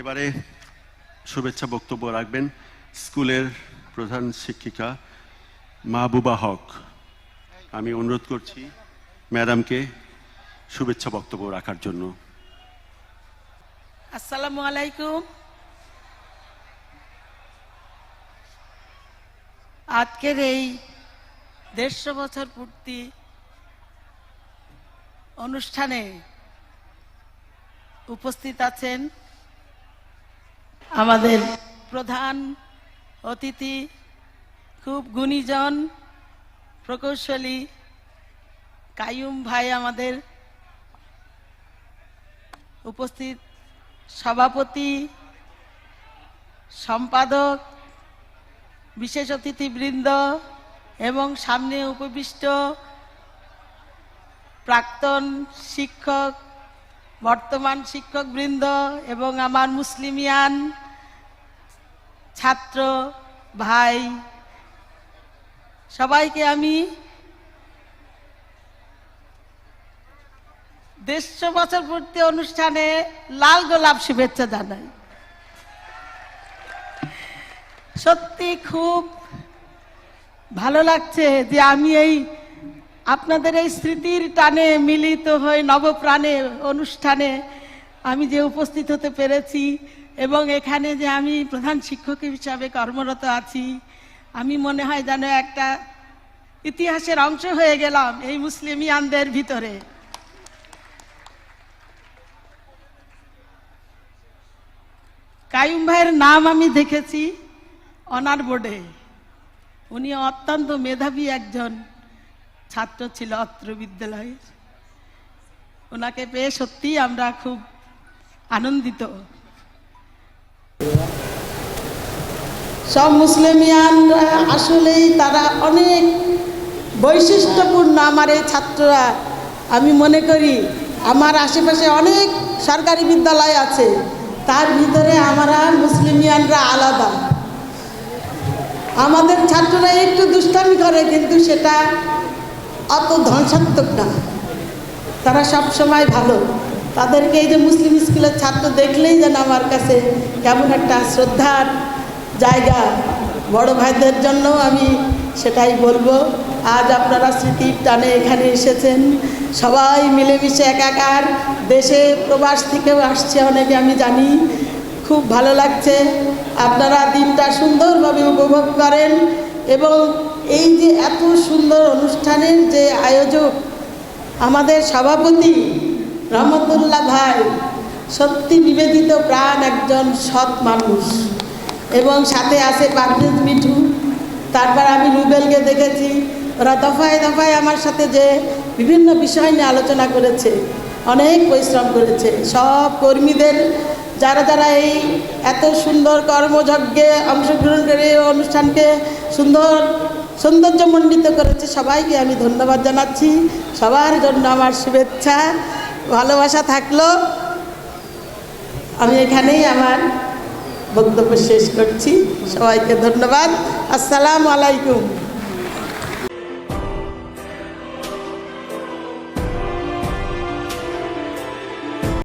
এবারে শুভেচ্ছা বক্তব্য রাখবেন স্কুলের প্রধান শিক্ষিকা মাহবুবা হক। আমি অনুরোধ করছি ম্যাডামকে শুভেচ্ছা বক্তব্য রাখার জন্য। আসসালামু আলাইকুম। আজকের এই দেড়শো বছর পূর্তি অনুষ্ঠানে উপস্থিত আছেন আমাদের প্রধান অতিথি, খুব গুণীজন, প্রকৌশলী কায়ুম ভাই আমাদের উপস্থিত সভাপতি, সম্পাদক, বিশেষ অতিথিবৃন্দ এবং সামনে উপবিষ্ট প্রাক্তন শিক্ষক, বর্তমান শিক্ষকবৃন্দ এবং আমার মুসলিমিয়ান ছাত্র, ভাই, সবাইকে আমি দেড়শো বছর পূর্তি অনুষ্ঠানে লাল গোলাপ শুভেচ্ছা জানাই। সত্যি খুব ভালো লাগছে যে আমি এই আপনাদের এই স্মৃতির টানে মিলিত হয়ে নবপ্রাণে অনুষ্ঠানে আমি যে উপস্থিত হতে পেরেছি এবং এখানে যে আমি প্রধান শিক্ষক হিসাবে কর্মরত আছি, আমি মনে হয় যেন একটা ইতিহাসের অংশ হয়ে গেলাম এই মুসলিমিয়ানদের ভিতরে। কায়ুম ভাইয়ের নাম আমি দেখেছি অনার বোর্ডে। উনি অত্যন্ত মেধাবী একজন ছাত্র ছিল অত্র বিদ্যালয়ের। ওনাকে পেয়ে সত্যিই আমরা খুব আনন্দিত। সব মুসলিমিয়ানরা আসলেই তারা অনেক বৈশিষ্ট্যপূর্ণ আমার এই ছাত্ররা। আমি মনে করি আমার আশেপাশে অনেক সরকারি বিদ্যালয় আছে, তার ভিতরে আমরা মুসলিমিয়ানরা আলাদা। আমাদের ছাত্ররা একটু দুষ্টামি করে, কিন্তু সেটা অত ধ্বংসাত্মক না। তারা সব সময় ভালো। তাদেরকে এই যে মুসলিম স্কুলের ছাত্র দেখলেই যেন আমার কাছে কেমন একটা শ্রদ্ধার জায়গা। বড় ভাইদের জন্য আমি সেটাই বলব। আজ আপনারা স্মৃতির টানে এখানে এসেছেন। সবাই মিলেমিশে একাকার। দেশে প্রবাস থেকেও আসছে অনেকে, আমি জানি। খুব ভালো লাগছে। আপনারা দিনটা সুন্দরভাবে উপভোগ করেন এবং এই যে এত সুন্দর অনুষ্ঠানের যে আয়োজক, আমাদের সভাপতি রহমতুল্লাহ ভাই, সত্যি নিবেদিত প্রাণ একজন সৎ মানুষ। এবং সাথে আছে পারভেজ মিঠু। তারপর আমি রুবেলকে দেখেছি। ওরা দফায় দফায় আমার সাথে যে বিভিন্ন বিষয় নিয়ে আলোচনা করেছে, অনেক পরিশ্রম করেছে। সব কর্মীদের, যারা যারা এই এত সুন্দর কর্মযজ্ঞে অংশগ্রহণ করে অনুষ্ঠানকে সুন্দর সৌন্দর্যমণ্ডিত করেছে, সবাইকে আমি ধন্যবাদ জানাচ্ছি। সবার জন্য আমার শুভেচ্ছা। ভালোবাসা থাকল। আমি এখানেই আমার বক্তব্য শেষ করছি। সবাইকে ধন্যবাদ। আসসালামু আলাইকুম।